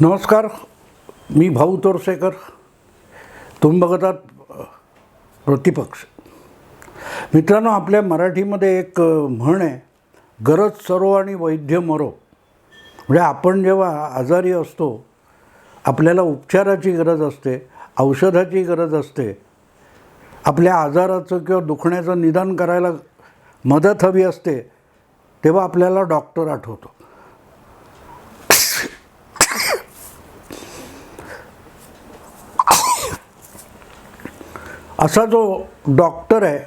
नमस्कार मी भाऊ तोरसेकर. तुम्ही बघतात प्रतिपक्ष. मित्रांनो आपल्या मराठीमध्ये एक म्हण आहे गरज सरो आणि वैद्य मरो. म्हणजे आपण जेव्हा आजारी असतो आपल्याला उपचाराची गरज असते औषधाची गरज असते. आपल्या आजाराचं किंवा दुखण्याचं निदान करायला मदत हवी असते तेव्हा आपल्याला डॉक्टर आठवतो. असा जो डॉक्टर आहे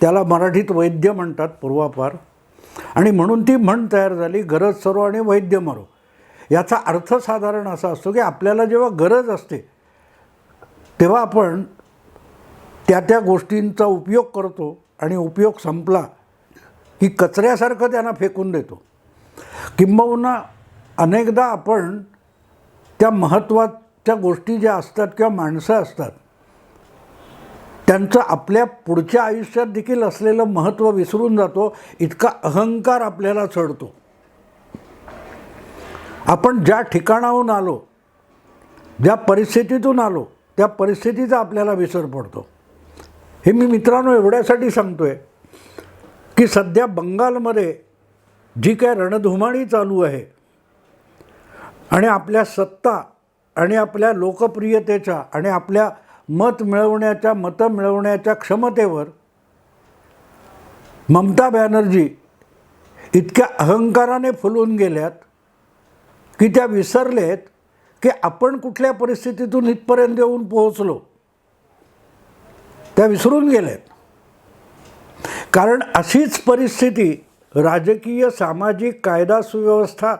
त्याला मराठीत वैद्य म्हणतात पूर्वापार. आणि म्हणून ती म्हण तयार झाली गरज सरो आणि वैद्य मरो. याचा अर्थ साधारण असा असतो की आपल्याला जेव्हा गरज असते तेव्हा आपण त्या त्या गोष्टींचा उपयोग करतो आणि उपयोग संपला की कचऱ्यासारखं त्यांना फेकून देतो. किंबहुना अनेकदा आपण त्या महत्त्वाच्या गोष्टी ज्या असतात किंवा माणसं असतात त्यांचं आपल्या पुढच्या आयुष्यात देखील असलेलं महत्त्व विसरून जातो इतका अहंकार आपल्याला चढतो. आपण ज्या ठिकाणाहून आलो ज्या परिस्थितीतून आलो त्या परिस्थितीचा आपल्याला विसर पडतो. हे मी मित्रांनो एवढ्यासाठी सांगतो आहे की सध्या बंगालमध्ये जी काय रणधुमाळी चालू आहे आणि आपल्या सत्ता आणि आपल्या लोकप्रियतेच्या आणि आपल्या मत मिळवण्याच्या मतं मिळवण्याच्या क्षमतेवर ममता बॅनर्जी इतक्या अहंकाराने फुलून गेल्यात की त्या विसरलेत की आपण कुठल्या परिस्थितीतून इथपर्यंत येऊन पोहोचलो. त्या विसरून गेल्यात. कारण अशीच परिस्थिती राजकीय सामाजिक कायदा सुव्यवस्था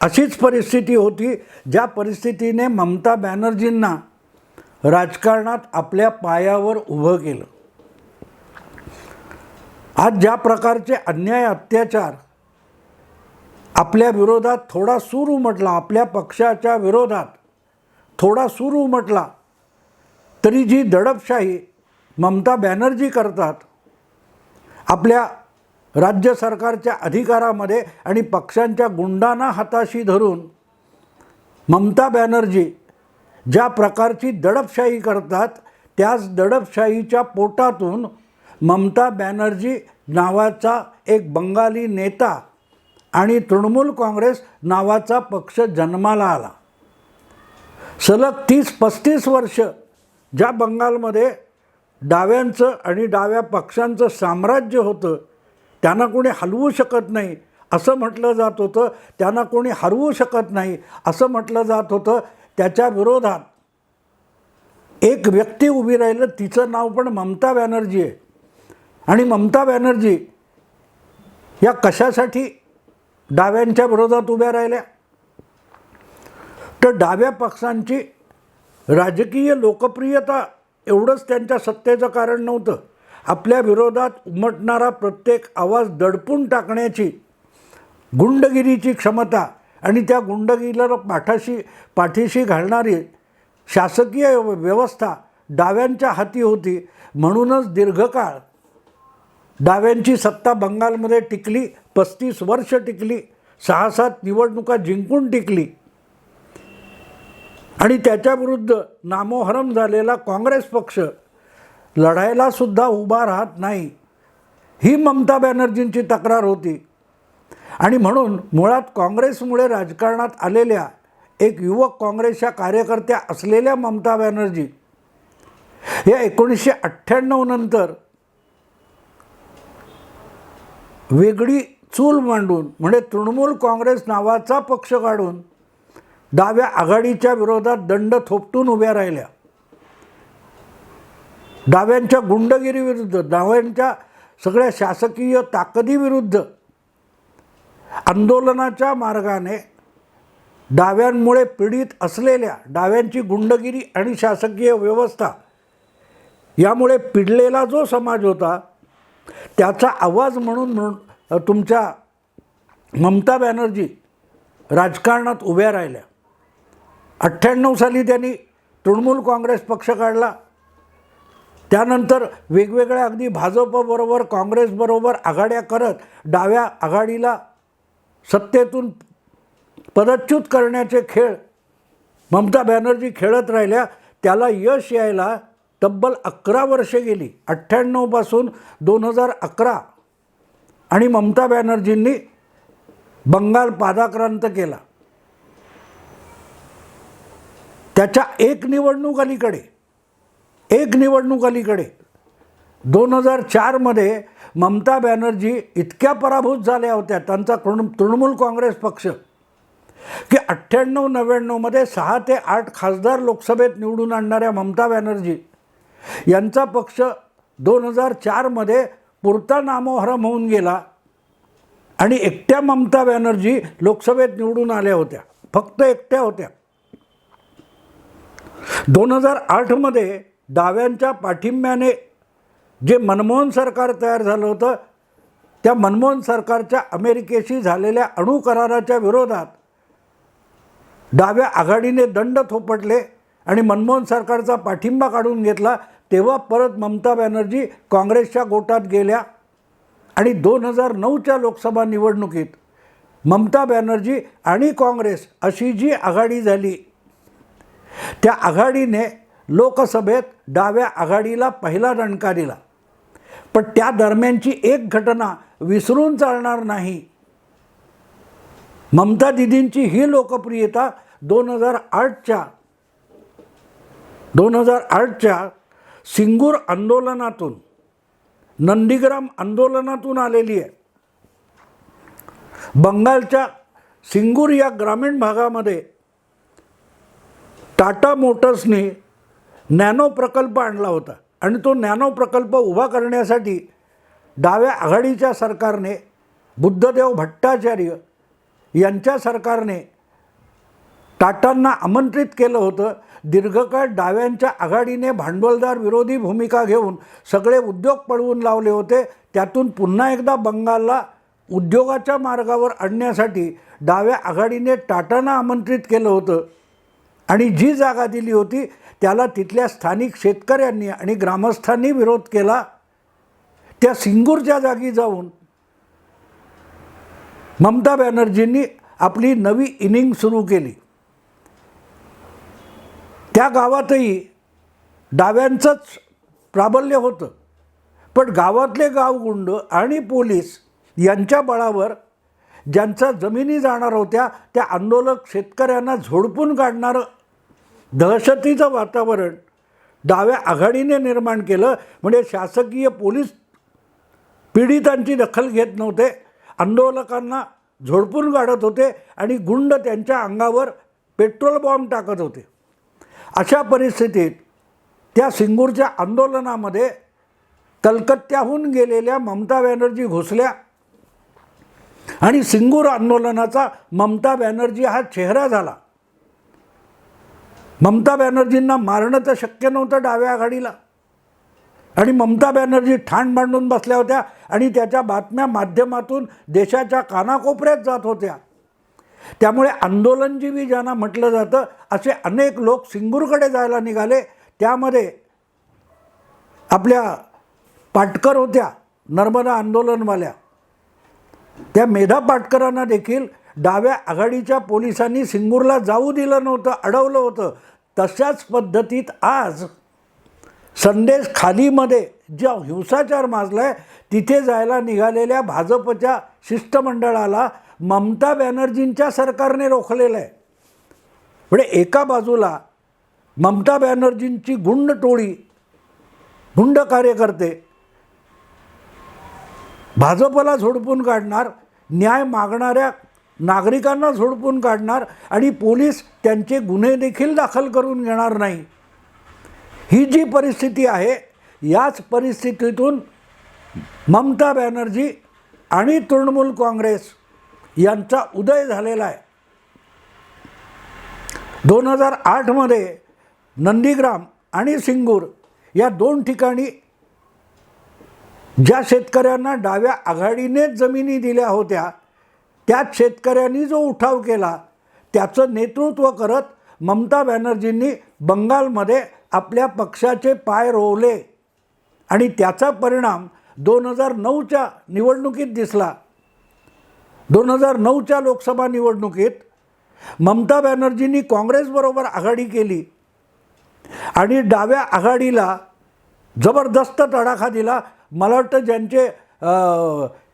अशीच परिस्थिती होती ज्या परिस्थितीने ममता बॅनर्जींना राजकारणात आपल्या पायावर उभं केलं. आज ज्या प्रकारचे अन्याय अत्याचार आपल्या विरोधात थोडा सूर उमटला आपल्या पक्षाच्या विरोधात थोडा सूर उमटला तरी जी दडपशाही ममता बॅनर्जी करतात आपल्या राज्य सरकारच्या अधिकारामध्ये आणि पक्षांच्या गुंडांना हाताशी धरून ममता बॅनर्जी ज्या प्रकारची दडपशाही करतात त्याच दडपशाहीच्या पोटातून ममता बॅनर्जी नावाचा एक बंगाली नेता आणि तृणमूल काँग्रेस नावाचा पक्ष जन्माला आला. सलग तीस पस्तीस वर्ष ज्या बंगालमध्ये डाव्यांचं आणि डाव्या पक्षांचं साम्राज्य होतं त्यांना कोणी हलवू शकत नाही असं म्हटलं जात होतं त्यांना कोणी हरवू शकत नाही असं म्हटलं जात होतं त्याच्या विरोधात एक व्यक्ती उभी राहिलं तिचं नाव पण ममता बॅनर्जी आहे. आणि ममता बॅनर्जी या कशासाठी डाव्यांच्या विरोधात उभ्या राहिल्या? तर डाव्या पक्षांची राजकीय लोकप्रियता एवढंच त्यांच्या सत्तेचं कारण नव्हतं. आपल्या विरोधात उमटणारा प्रत्येक आवाज दडपून टाकण्याची गुंडगिरीची क्षमता आणि त्या गुंडगिरीला पाठाशी पाठीशी घालणारी शासकीय व्यवस्था डाव्यांच्या हाती होती. म्हणूनच दीर्घकाळ डाव्यांची सत्ता बंगालमध्ये टिकली पस्तीस वर्ष टिकली सहा सात निवडणुका जिंकून टिकली. आणि त्याच्याविरुद्ध नामोहरम झालेला काँग्रेस पक्ष लढायलासुद्धा उभा राहत नाही. ही ममता बॅनर्जींची तक्रार होती. आणि म्हणून मुळात काँग्रेसमुळे राजकारणात आलेल्या एक युवक काँग्रेसच्या कार्यकर्त्या असलेल्या ममता बॅनर्जी या एकोणीसशे अठ्ठ्याण्णव नंतर वेगळी चूल मांडून म्हणजे तृणमूल काँग्रेस नावाचा पक्ष काढून डाव्या आघाडीच्या विरोधात दंड थोपटून उभ्या राहिल्या. डाव्यांच्या गुंडगिरीविरुद्ध डाव्यांच्या सगळ्या शासकीय ताकदीविरुद्ध आंदोलनाच्या मार्गाने डाव्यांमुळे पीडित असलेल्या डाव्यांची गुंडगिरी आणि शासकीय व्यवस्था यामुळे पिडलेला जो समाज होता त्याचा आवाज म्हणून म्हणून तुमच्या ममता बॅनर्जी राजकारणात उभ्या राहिल्या. अठ्ठ्याण्णव साली त्यांनी तृणमूल काँग्रेस पक्ष काढला. त्यानंतर वेगवेगळ्या अगदी भाजपबरोबर काँग्रेसबरोबर आघाड्या करत डाव्या आघाडीला सत्तेतून पदच्युत करण्याचे खेळ ममता बॅनर्जी खेळत राहिल्या त्याला यश यायला तब्बल अकरा वर्षे गेली. अठ्ठ्याण्णवपासून दोन हजार अकरा आणि ममता बॅनर्जींनी बंगाल पादाक्रांत केला. त्याच्या एक निवडणूक अलीकडे एक निवडणूक अलीकडे दोन हजार चारमध्ये ममता बॅनर्जी इतक्या पराभूत झाल्या होत्या त्यांचा तृण तृणमूल काँग्रेस पक्ष की अठ्ठ्याण्णव नव्याण्णवमध्ये सहा ते आठ खासदार लोकसभेत निवडून आणणाऱ्या ममता बॅनर्जी यांचा पक्ष दोन हजार चारमध्ये पुरता नामोहरम होऊन गेला आणि एकट्या ममता बॅनर्जी लोकसभेत निवडून आल्या होत्या फक्त एकट्या होत्या. दोन हजार आठमध्ये डाव्यांच्या पाठिंब्याने जे मनमोहन सरकार तयार झालं होतं त्या मनमोहन सरकारच्या अमेरिकेशी झालेल्या अणु कराराच्या विरोधात डाव्या आघाडीने दंड थोपटले आणि मनमोहन सरकारचा पाठिंबा काढून घेतला तेव्हा परत ममता बॅनर्जी काँग्रेसच्या गोटात गेल्या आणि दोन हजार नऊच्या लोकसभा निवडणुकीत ममता बॅनर्जी आणि काँग्रेस अशी जी आघाडी झाली त्या आघाडीने लोकसभेत डाव्या आघाडीला पहिला दणका दिला. पण त्या दरम्यानची एक घटना विसरून चालणार नाही. ममता दिदींची ही लोकप्रियता दोन हजार आठच्या दोन हजार आठच्या सिंगूर आंदोलनातून नंदीग्राम आंदोलनातून आलेली आहे. बंगालच्या सिंगूर या ग्रामीण भागामध्ये टाटा मोटर्सने नॅनो प्रकल्प आणला होता. आणि तो नॅनो प्रकल्प उभा करण्यासाठी डाव्या आघाडीच्या सरकारने बुद्धदेव भट्टाचार्य यांच्या सरकारने टाटांना आमंत्रित केलं होतं. दीर्घकाळ डाव्यांच्या आघाडीने भांडवलदार विरोधी भूमिका घेऊन सगळे उद्योग पळवून लावले होते. त्यातून पुन्हा एकदा बंगालला उद्योगाच्या मार्गावर आणण्यासाठी डाव्या आघाडीने टाटांना आमंत्रित केलं होतं. आणि जी जागा दिली होती त्याला तिथल्या स्थानिक शेतकऱ्यांनी आणि ग्रामस्थांनी विरोध केला. त्या सिंगूरच्या जागी जाऊन ममता बॅनर्जींनी आपली नवी इनिंग सुरू केली. त्या गावातही डाव्यांचंच प्राबल्य होतं. पण गावातले गावगुंड आणि पोलीस यांच्या बळावर ज्यांचा जमिनी जाणार होत्या त्या आंदोलक शेतकऱ्यांना झोडपून काढणारं दहशतीचं वातावरण डाव्या आघाडीने निर्माण केलं. म्हणजे शासकीय पोलीस पीडितांची दखल घेत नव्हते. आंदोलकांना झोडपून काढत होते आणि गुंड त्यांच्या अंगावर पेट्रोल बॉम्ब टाकत होते. अशा परिस्थितीत त्या सिंगूरच्या आंदोलनामध्ये कलकत्त्याहून गेलेल्या ममता बॅनर्जी घुसल्या आणि सिंगूर आंदोलनाचा ममता बॅनर्जी हा चेहरा झाला. ममता बॅनर्जींना मारणं तर शक्य नव्हतं डाव्या आघाडीला. आणि ममता बॅनर्जी ठाण मांडून बसल्या होत्या आणि त्याच्या बातम्या माध्यमातून देशाच्या कानाकोपऱ्यात जात होत्या. त्यामुळे आंदोलनजीवी ज्यांना म्हटलं जातं असे अनेक लोक सिंगूरकडे जायला निघाले. त्यामध्ये आपल्या पाटकर होत्या नर्मदा आंदोलनवाल्या. त्या मेधा पाटकरांना देखील डाव्या आघाडीच्या पोलिसांनी सिंगूरला जाऊ दिलं नव्हतं अडवलं होतं. तशाच पद्धतीत आज संदेश खालीमध्ये ज्या हिंसाचार माजला आहे तिथे जायला निघालेल्या भाजपच्या शिष्टमंडळाला ममता बॅनर्जींच्या सरकारने रोखलेलं आहे म्हणजे एका बाजूला ममता बॅनर्जींची गुंड टोळी गुंड कार्यकर्ते भाजपला झोडपून काढणार न्याय मागणाऱ्या नागरिकांना झोडपून काढणार आणि पोलीस त्यांचे गुन्हे देखील दाखल करून घेणार नाही. ही जी परिस्थिती आहे याच परिस्थितीतून ममता बॅनर्जी आणि तृणमूल काँग्रेस यांचा उदय झालेला आहे. दोन हजार आठमध्ये नंदीग्राम आणि सिंगूर या दोन ठिकाणी ज्या शेतकऱ्यांना डाव्या आघाडीनेच जमिनी दिल्या होत्या त्याच शेतकऱ्यांनी जो उठाव केला त्याचं नेतृत्व करत ममता बॅनर्जींनी बंगालमध्ये आपल्या पक्षाचे पाय रोवले. आणि त्याचा परिणाम दोन हजार नऊच्या निवडणुकीत दिसला. दोन हजार नऊच्या लोकसभा निवडणुकीत ममता बॅनर्जींनी काँग्रेसबरोबर आघाडी केली आणि डाव्या आघाडीला जबरदस्त तडाखा दिला. मला वाटतं ज्यांचे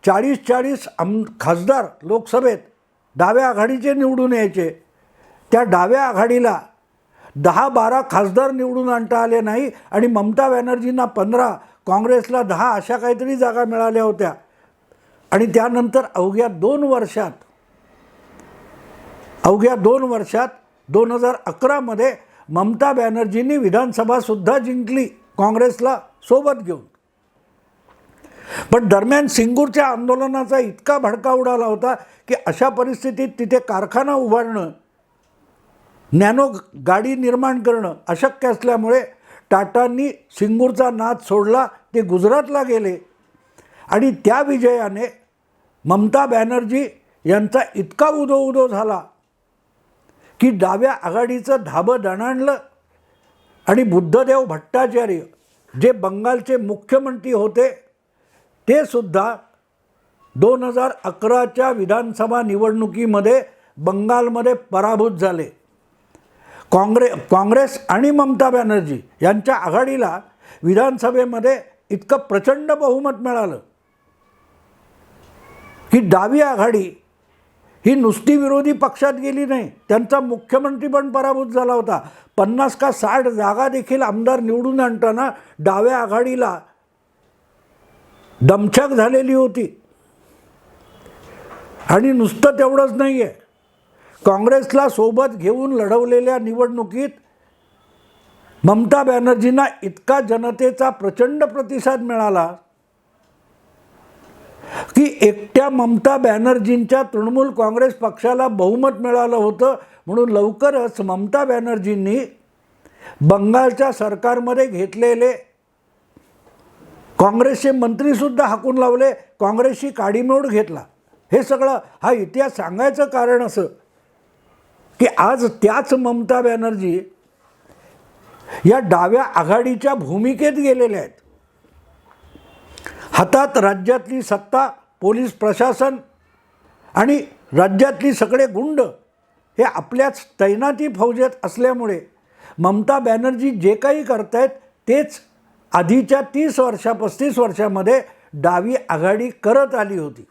चाळीस चाळीस आम खासदार लोकसभेत डाव्या आघाडीचे निवडून यायचे. त्या डाव्या आघाडीला दहा बारा खासदार निवडून आणता आले नाही आणि ममता बॅनर्जींना पंधरा काँग्रेसला दहा अशा काहीतरी जागा मिळाल्या होत्या. आणि त्यानंतर अवघ्या दोन वर्षात अवघ्या दोन वर्षात दोन हजार अकरामध्ये ममता बॅनर्जींनी विधानसभासुद्धा जिंकली काँग्रेसला सोबत घेऊन. पण दरम्यान सिंगूरच्या आंदोलनाचा इतका भडका उडाला होता की अशा परिस्थितीत तिथे कारखाना उभारणं नॅनो गाडी निर्माण करणं अशक्य असल्यामुळे टाटांनी सिंगूरचा नाद सोडला ते गुजरातला गेले. आणि त्या विजयाने ममता बॅनर्जी यांचा इतका उदो उदो झाला की डाव्या आघाडीचं धाबं दणाणलं आणि बुद्धदेव भट्टाचार्य जे बंगालचे मुख्यमंत्री होते ते सुद्धा दोन हजार अकराच्या विधानसभा निवडणुकीमध्ये बंगालमध्ये पराभूत झाले. काँग्रे काँग्रेस आणि ममता बॅनर्जी यांच्या आघाडीला विधानसभेमध्ये इतकं प्रचंड बहुमत मिळालं. की डावी आघाडी ही नुसती विरोधी पक्षात गेली नाही. त्यांचा मुख्यमंत्री पण पराभूत झाला होता. पन्नास का साठ जागा देखील आमदार निवडून आणताना डाव्या आघाडीला दमछाक झालेली होती. आणि नुसतं तेवढंच नाही आहे काँग्रेसला सोबत घेऊन लढवलेल्या निवडणुकीत ममता बॅनर्जींना इतका जनतेचा प्रचंड प्रतिसाद मिळाला की एकट्या ममता बॅनर्जींच्या तृणमूल काँग्रेस पक्षाला बहुमत मिळालं होतं म्हणून लवकरच ममता बॅनर्जींनी बंगालच्या सरकारमध्ये घेतलेले काँग्रेसचे मंत्रीसुद्धा हाकून लावले काँग्रेसशी काडीमोड घेतला. हे सगळं हा इतिहास सांगायचं कारण असं की आज त्याच ममता बॅनर्जी या डाव्या आघाडीच्या भूमिकेत गेलेल्या आहेत. हातात राज्यातली सत्ता पोलीस प्रशासन आणि राज्यातली सगळे गुंड हे आपल्याच तैनाती फौजेत असल्यामुळे ममता बॅनर्जी जे काही करतायत तेच आधीच्या तीस वर्षा पस्तीस वर्षामध्ये डावी आघाडी करत आली होती.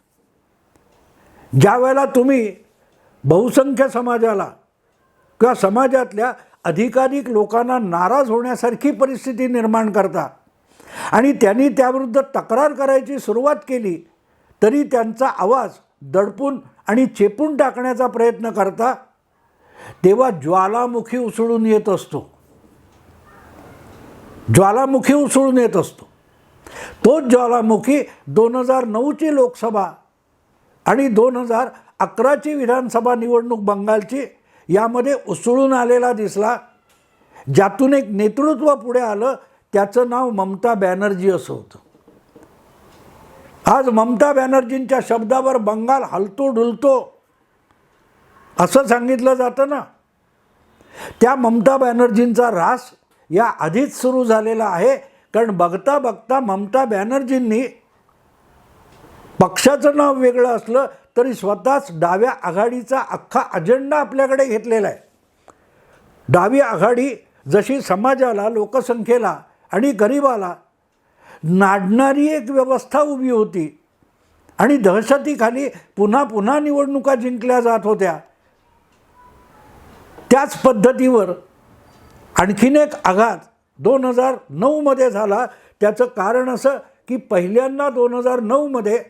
ज्या वेळेला तुम्ही बहुसंख्य समाजाला किंवा समाजातल्या अधिकाधिक लोकांना नाराज होण्यासारखी परिस्थिती निर्माण करता आणि त्यांनी त्याविरुद्ध तक्रार करायची सुरुवात केली तरी त्यांचा आवाज दडपून आणि चेपून टाकण्याचा प्रयत्न करता तेव्हा ज्वालामुखी उसळून येत असतो. ज्वालामुखी उसळून येत असतो. तोच ज्वालामुखी दोन हजार नऊची लोकसभा आणि दोन हजार अकराची विधानसभा निवडणूक बंगालची यामध्ये उसळून आलेला दिसला ज्यातून एक नेतृत्व पुढे आलं त्याचं नाव ममता बॅनर्जी असं होतं. आज ममता बॅनर्जींच्या शब्दावर बंगाल हलतो डुलतो असं सांगितलं जातं ना. त्या ममता बॅनर्जींचा रास या आधीच सुरू झालेला आहे. कारण बघता बघता ममता बॅनर्जींनी पक्षाचं नाव वेगळं असलं तरी स्वतःच डाव्या आघाडीचा अख्खा अजेंडा आपल्याकडे घेतलेला आहे. डावी आघाडी जशी समाजाला लोकसंख्येला आणि गरिबाला नाडणारी एक व्यवस्था उभी होती आणि दहशतीखाली पुन्हा पुन्हा निवडणुका जिंकल्या जात होत्या. त्याच पद्धतीवर आणखीन एक आघात दोन हजार नऊमध्ये झाला. त्याचं कारण असं की पहिल्यांदा दोन हजार नऊमध्ये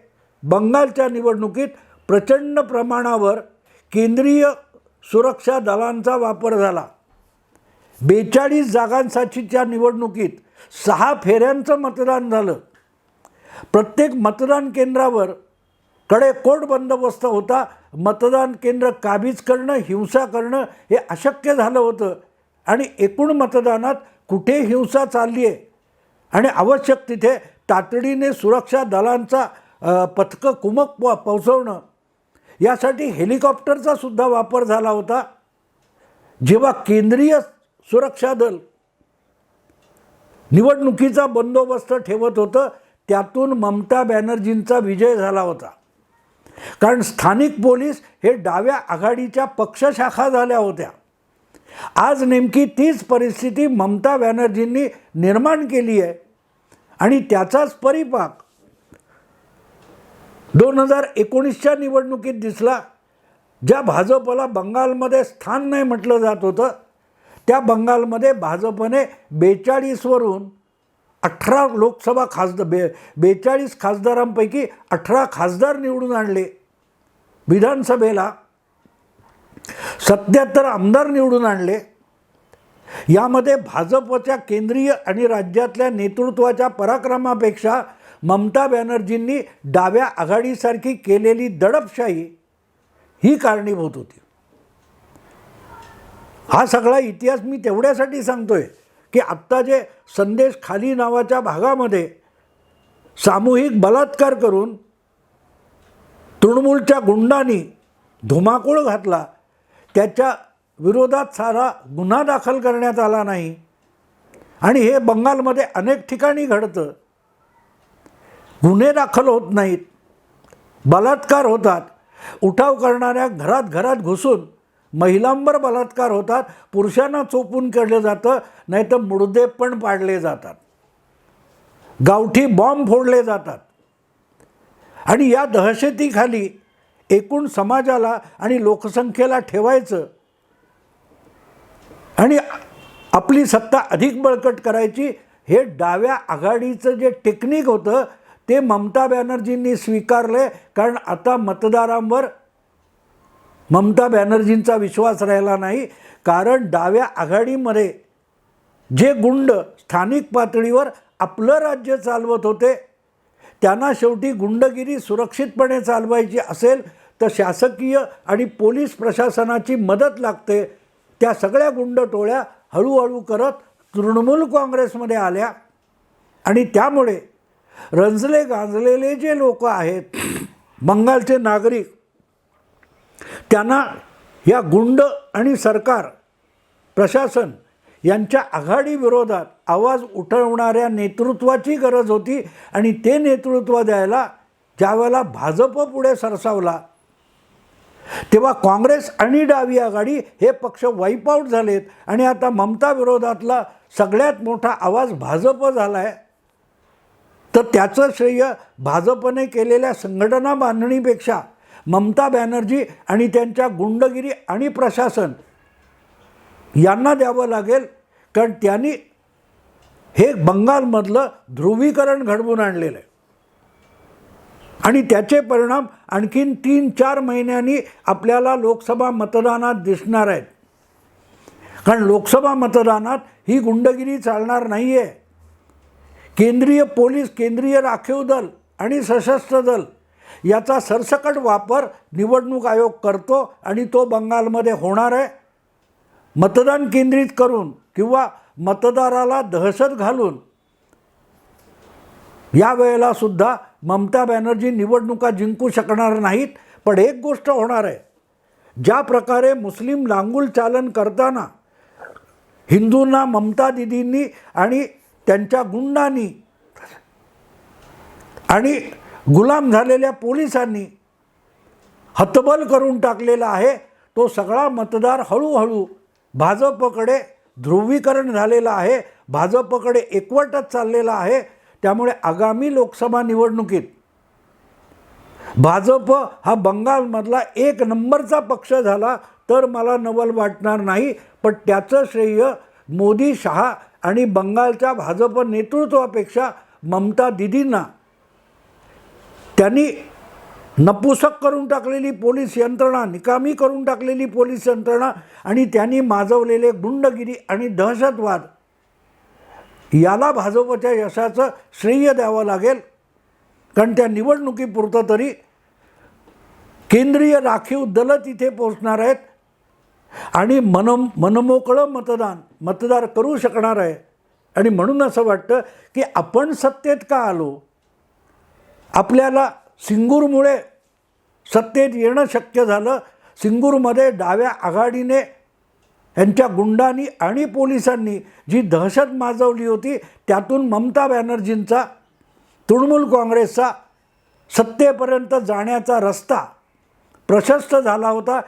बंगालच्या निवडणुकीत प्रचंड प्रमाणावर केंद्रीय सुरक्षा दलांचा वापर झाला. बेचाळीस जागांसाठीच्या निवडणुकीत सहा फेऱ्यांचं मतदान झालं. प्रत्येक मतदान केंद्रावर कडेकोट बंदोबस्त होता. मतदान केंद्र काबीज करणं हिंसा करणं हे अशक्य झालं होतं. आणि एकूण मतदानात कुठे हिंसा चालली आहे आणि आवश्यक तिथे तातडीने सुरक्षा दलांचा पथकं कुमक प पोचवणं यासाठी हेलिकॉप्टरचा सुद्धा वापर झाला होता. जेव्हा केंद्रीय सुरक्षा दल निवडणुकीचा बंदोबस्त ठेवत होतं त्यातून ममता बॅनर्जींचा विजय झाला होता. कारण स्थानिक पोलीस हे डाव्या आघाडीच्या पक्षशाखा झाल्या होत्या. आज नेमकी तीच परिस्थिती ममता बॅनर्जींनी निर्माण केली आहे आणि त्याचाच परिपाक दोन हजार एकोणीसच्या निवडणुकीत दिसला ज्या भाजपला बंगालमध्ये स्थान नाही म्हटलं जात होतं त्या बंगालमध्ये भाजपने बेचाळीसवरून अठरा लोकसभा खासदार बे बेचाळीस खासदारांपैकी अठरा खासदार निवडून आणले. विधानसभेला सत्याहत्तर आमदार निवडून आणले. यामध्ये भाजपच्या केंद्रीय आणि राज्यातल्या नेतृत्वाच्या पराक्रमापेक्षा ममता बॅनर्जींनी डाव्या आघाडीसारखी केलेली दडपशाही ही कारणीभूत होती. हा सगळा इतिहास मी तेवढ्यासाठी सांगतोय की आत्ता जे संदेश खाली नावाच्या भागामध्ये सामूहिक बलात्कार करून तृणमूलच्या गुंडांनी धुमाकूळ घातला त्याच्या विरोधात सारा गुन्हा दाखल करण्यात आला नाही. आणि हे बंगालमध्ये अनेक ठिकाणी घडतं. गुन्हे दाखल होत नाहीत. बलात्कार होतात. उठाव करणाऱ्या घरात घरात घुसून महिलांवर बलात्कार होतात. पुरुषांना चोपून केलं जातं नाही तर मुडदे पण पाडले जातात. गावठी बॉम्ब फोडले जातात. आणि या दहशतीखाली एकूण समाजाला आणि लोकसंख्येला ठेवायचं. आणि आपली सत्ता अधिक बळकट करायची हे डाव्या आघाडीचं जे टेक्निक होतं ते ममता बॅनर्जींनी स्वीकारले कारण आता मतदारांवर ममता बॅनर्जींचा विश्वास राहिला नाही. कारण डाव्या आघाडीमध्ये जे गुंड स्थानिक पातळीवर आपलं राज्य चालवत होते त्यांना शेवटी गुंडगिरी सुरक्षितपणे चालवायची असेल तर शासकीय आणि पोलीस प्रशासनाची मदत लागते. त्या सगळ्या गुंड टोळ्या हळूहळू करत तृणमूल काँग्रेसमध्ये आल्या. आणि त्यामुळे रंजले गांजलेले जे लोक आहेत बंगालचे नागरिक त्यांना या गुंड आणि सरकार प्रशासन यांच्या आघाडीविरोधात आवाज उठवणाऱ्या नेतृत्वाची गरज होती. आणि ते नेतृत्व द्यायला ज्यावेळेला भाजप पुढे सरसावला तेव्हा काँग्रेस आणि डावी आघाडी हे पक्ष वाईपआउट झालेत आणि आता ममता विरोधातला सगळ्यात मोठा आवाज भाजप झाला आहे तर त्याचं श्रेय भाजपने केलेल्या संघटना बांधणीपेक्षा ममता बॅनर्जी आणि त्यांच्या गुंडगिरी आणि प्रशासन यांना द्यावं लागेल कारण त्यांनी हे बंगालमधलं ध्रुवीकरण घडवून आणलेलं आहे. आणि त्याचे परिणाम आणखीन तीन चार महिन्यांनी आपल्याला लोकसभा मतदानात दिसणार आहेत. कारण लोकसभा मतदानात ही गुंडगिरी चालणार नाही आहे केंद्रीय पोलीस केंद्रीय राखीव दल आणि सशस्त्र दल याचा सरसकट वापर निवडणूक आयोग करतो आणि तो बंगालमध्ये होणार आहे. मतदान केंद्रित करून किंवा मतदाराला दहशत घालून यावेळेला सुद्धा ममता बॅनर्जी निवडणुका जिंकू शकणार नाहीत पण एक गोष्ट होणार आहे. ज्या प्रकारे मुस्लिम लांगुल चालन करताना हिंदूंना ममता दिदींनी आणि त्यांच्या गुंडांनी आणि गुलाम झालेल्या पोलिसांनी हतबल करून टाकलेला आहे तो सगळा मतदार हळूहळू भाजपकडे ध्रुवीकरण झालेलं आहे भाजपकडे एकवटच चाललेला आहे. त्यामुळे आगामी लोकसभा निवडणुकीत भाजप हा बंगालमधला एक नंबरचा पक्ष झाला तर मला नवल वाटणार नाही पण त्याचं श्रेय मोदी शहा आणि बंगालच्या भाजप नेतृत्वापेक्षा ममता दिदींना. त्यांनी नपुसक करून टाकलेली पोलीस यंत्रणा निकामी करून टाकलेली पोलीस यंत्रणा आणि त्यांनी माजवलेले गुंडगिरी आणि दहशतवाद याला भाजपच्या यशाचं श्रेय द्यावं लागेल. कारण त्या निवडणुकीपुरतं तरी केंद्रीय राखीव दलं तिथे पोचणार आहेत. आणि मन मनमोकळं मतदान मतदार करू शकणार आहे. आणि म्हणून असं वाटतं की आपण सत्तेत का आलो? आपल्याला सिंगूरमुळे सत्तेत येणं शक्य झालं. सिंगूरमध्ये डाव्या आघाडीने यांच्या गुंडांनी आणि पोलिसांनी जी दहशत माजवली होती त्यातून ममता बॅनर्जींचा तृणमूल काँग्रेसचा सत्तेपर्यंत जाण्याचा रस्ता प्रशस्त झाला होता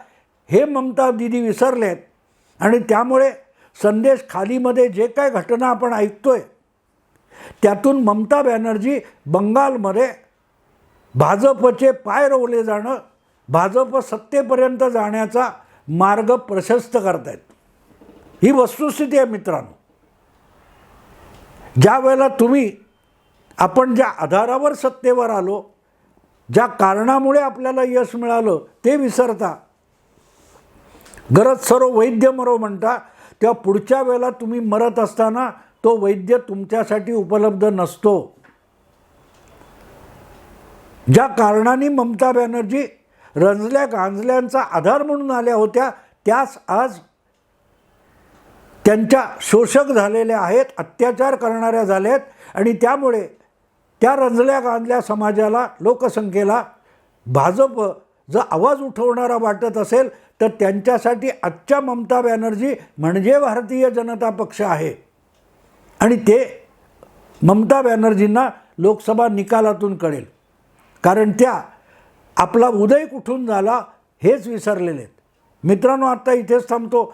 हे ममता दिदी विसरले आहेत आणि त्यामुळे संदेश खालीमध्ये जे काय घटना आपण ऐकतोय त्यातून ममता बॅनर्जी बंगालमध्ये भाजपचे पाय रोवले जाणं भाजप सत्तेपर्यंत जाण्याचा मार्ग प्रशस्त करतायत. ही वस्तुस्थिती आहे मित्रांनो. ज्या वेळेला तुम्ही आपण ज्या आधारावर सत्तेवर आलो ज्या कारणामुळे आपल्याला यश मिळालं ते विसरता. गरज सर्व वैद्य मरो म्हणता तेव्हा पुढच्या वेळेला तुम्ही मरत असताना तो वैद्य तुमच्यासाठी उपलब्ध नसतो. ज्या कारणाने ममता बॅनर्जी रंजल्या गांजल्यांचा आधार म्हणून आल्या होत्या त्यास आज त्यांच्या शोषक झालेल्या आहेत अत्याचार करणाऱ्या झाल्या आहेत आणि त्यामुळे त्या रंजल्या गांजल्या समाजाला लोकसंख्येला भाजप जर आवाज उठवणारा वाटत असेल तर त्यांच्यासाठी आजच्या ममता बॅनर्जी म्हणजे भारतीय जनता पक्ष आहे. आणि ते ममता बॅनर्जींना लोकसभा निकालातून कळेल. कारण त्या आपला उदय कुठून झाला हेच विसरलेले आहेत. मित्रांनो आत्ता इथेच थांबतो.